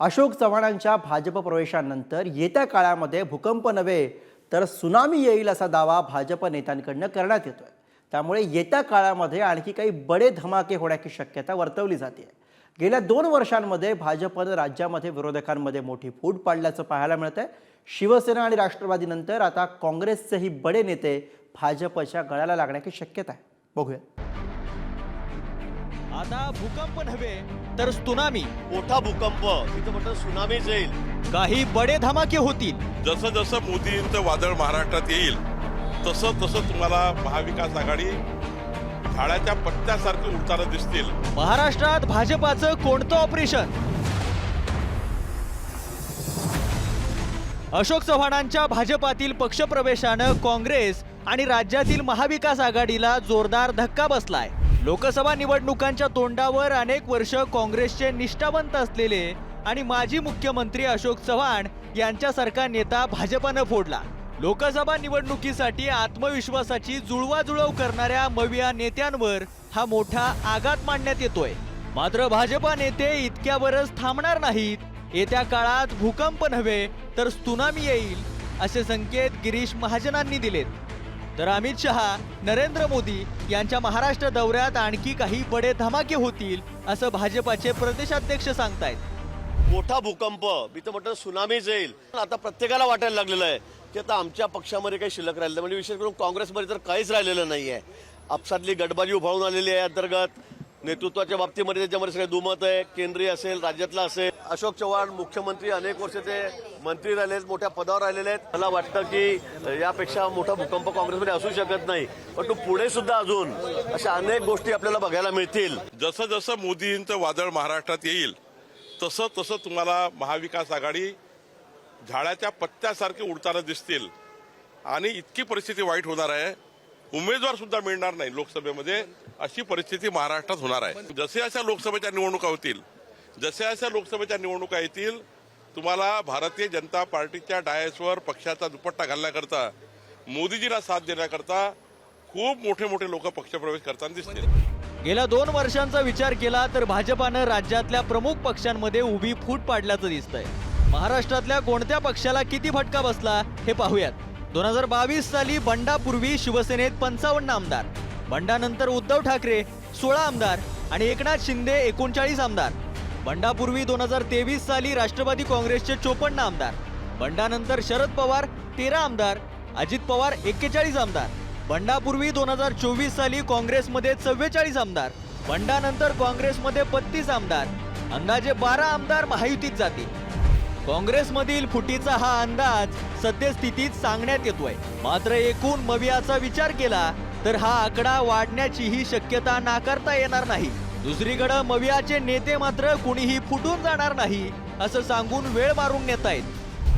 अशोक चव्हाणांच्या भाजप प्रवेशानंतर येत्या काळामध्ये भूकंप नव्हे तर सुनामी येईल असा दावा भाजप नेत्यांकडनं करण्यात येतो आहे त्यामुळे येत्या काळामध्ये आणखी काही बडे धमाके होण्याची शक्यता वर्तवली जाते. गेल्या दोन वर्षांमध्ये भाजपनं राज्यामध्ये विरोधकांमध्ये मोठी फूट पाडल्याचं पाहायला मिळतंय. शिवसेना आणि राष्ट्रवादीनंतर आता काँग्रेसचेही बडे नेते भाजपच्या गळ्याला लागण्याची शक्यता आहे. बघूया. आता भूकंप नव्हे तर त्सुनामी मोठा भूकंप. तिथं म्हटलं सुनामीच येईल काही बडे धमाके होतील. जसं जसं मोदींचं वादळ महाराष्ट्रात येईल. तसं तसं तुम्हाला महाविकास आघाडी झाडाच्या पत्त्यासारखी उडताना दिसतील. महाराष्ट्रात भाजपाचं कोणतं ऑपरेशन? अशोक चव्हाणांच्या भाजपातील पक्षप्रवेशानं काँग्रेस आणि राज्यातील महाविकास आघाडीला जोरदार धक्का बसलाय. लोकसभा निवडणुकांच्या तोंडावर अनेक वर्ष काँग्रेसचे निष्ठावंत असलेले आणि माजी मुख्यमंत्री अशोक चव्हाण यांच्यासारखा नेता भाजपानं फोडला. लोकसभा निवडणुकीसाठी आत्मविश्वासाची जुळवाजुळव करणाऱ्या मविया नेत्यांवर हा मोठा आघात मांडण्यात येतोय. मात्र भाजपा नेते इतक्यावरच थांबणार नाहीत. येत्या काळात भूकंप नव्हे तर सुनामी येईल असे संकेत गिरीश महाजनांनी दिलेत. तर अमित शहा नरेंद्र मोदी यांच्या महाराष्ट्र दौऱ्यात आणखी काही बडे धमाके होतील असं भाजपाचे प्रदेशाध्यक्ष सांगतायत. मोठा भूकंप मी तर म्हटलं सुनामीच येईल आता प्रत्येकाला वाटायला लागलेलं आहे की आता आमच्या पक्षामध्ये काही शिल्लक राहिलं म्हणजे विशेष करून काँग्रेसमध्ये तर काहीच राहिलेलं नाही आहे आपसातली गटबाजी उभारून आलेली आहे अंतर्गत. नेतृत्वाच्या बाबतीमध्ये त्याच्यामध्ये सगळे दुमत आहे केंद्रीय असेल राज्यातला असेल. अशोक चव्हाण मुख्यमंत्री अनेक वर्ष ते मंत्री राहिले आहेत मोठ्या पदावर राहिलेले आहेत. मला वाटतं की यापेक्षा मोठा भूकंप काँग्रेसमध्ये असू शकत नाही. पण तो पुढे सुद्धा अजून अशा अनेक गोष्टी आपल्याला बघायला मिळतील. जसं जसं मोदींचं वादळ महाराष्ट्रात येईल तसं तसं तुम्हाला महाविकास आघाडी झाडाच्या पत्त्यासारखे उडताना दिसतील. आणि इतकी परिस्थिती वाईट होणार आहे. उमेदवार सुद्धा मिळणार नाही लोकसभेमध्ये. अशी परिस्थिती महाराष्ट्रात होणार आहे. जसे अशा लोकसभेच्या निवडणुका होतील जसे अशा लोकसभेच्या निवडणुका येतील तुम्हाला भारतीय जनता पार्टीच्या डायसवर पक्षाचा दुपट्टा घालण्याकरता मोदीजीला साथ देण्याकरता खूप मोठे मोठे लोक पक्षप्रवेश करताना दिसतील. गेल्या दोन वर्षांचा विचार केला तर भाजपानं राज्यातल्या प्रमुख पक्षांमध्ये उभी फूट पाडल्याचं दिसतंय. महाराष्ट्रातल्या कोणत्या पक्षाला किती फटका बसला हे पाहूयात. दोन हजार बावीस साली बंडापूर्वी शिवसेनेत पंचावन्न आमदार. बंडानंतर उद्धव ठाकरे सोळा आमदार आणि एकनाथ शिंदे एकोणचाळीस आमदार. बंडापूर्वी दोन हजार तेवीस साली राष्ट्रवादी काँग्रेसचे चोपन्न आमदार. बंडानंतर शरद पवार तेरा आमदार अजित पवार एक्केचाळीस आमदार. बंडापूर्वी दोन हजार चोवीस साली काँग्रेसमध्ये चव्वेचाळीस आमदार. बंडानंतर काँग्रेसमध्ये बत्तीस आमदार. अंदाजे बारा आमदार महायुतीत जातील. काँग्रेसमधील फुटीचा हा अंदाज सद्यस्थितीत सांगण्यात येतोय. मात्र एकूण मवियाचा विचार केला तर हा आकडा वाढण्याचीही शक्यता नाकारता येणार नाही. दुसरीकडे मवियाचे नेते मात्र कुणीही फुटून जाणार नाही असं सांगून वेळ मारून नेत आहेत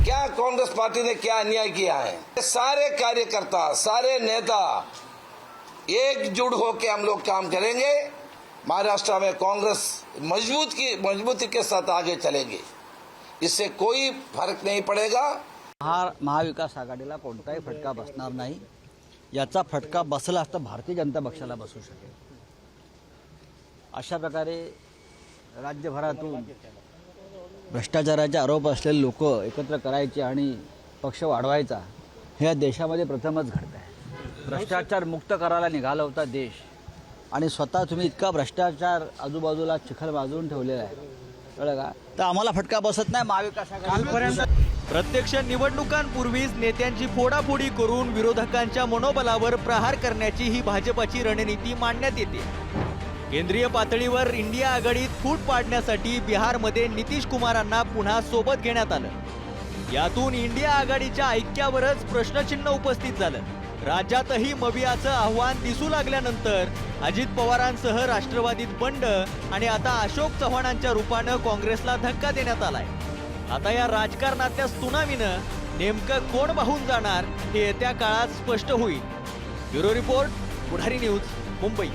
क्या कांग्रेस पार्टी ने क्या अन्याय किया है? सारे कार्यकर्ता सारे नेता एकजुट होकर हम लोग काम करेंगे। महाराष्ट्र में कांग्रेस मजबूत की मजबूती के साथ आगे चलेंगे। इससे कोई फर्क नहीं पड़ेगा। महा महाविकास आघाडीला कोणताही फटका बसणार नाही. याचा फटका बसला असता भारतीय जनता पक्षाला बसू शकेल. अशा प्रकारे राज्यभरातून भ्रष्टाचाराचे आरोप असलेले लोक एकत्र करायचे आणि पक्ष वाढवायचा हे या देशामध्ये प्रथमच घडत आहे भ्रष्टाचार मुक्त करायला निघाला होता देश. आणि स्वतः तुम्ही इतका भ्रष्टाचार आजूबाजूला चिखल बाजून ठेवलेला आहे. कळलं का तर आम्हाला फटका बसत नाही महाविकास आघाडी प्रत्यक्ष निवडणुकांपूर्वीच नेत्यांची फोडाफोडी करून विरोधकांच्या मनोबलावर प्रहार करण्याची ही भाजपाची रणनीती मांडण्यात येते. केंद्रीय पातळीवर इंडिया आघाडीत फूट पाडण्यासाठी बिहारमध्ये नितीश कुमारांना पुन्हा सोबत घेण्यात आलं. यातून इंडिया आघाडीच्या ऐक्यावरच प्रश्नचिन्ह उपस्थित झालं. राज्यातही मवियाचं आव्हान दिसू लागल्यानंतर अजित पवारांसह राष्ट्रवादीत बंड आणि आता अशोक चव्हाणांच्या रूपानं काँग्रेसला धक्का देण्यात आलाय. आता या राजकारणातल्या सुनामीनं नेमकं कोण वाहून जाणार हे येत्या काळात स्पष्ट होईल. Bureau report Pudhari news Mumbai.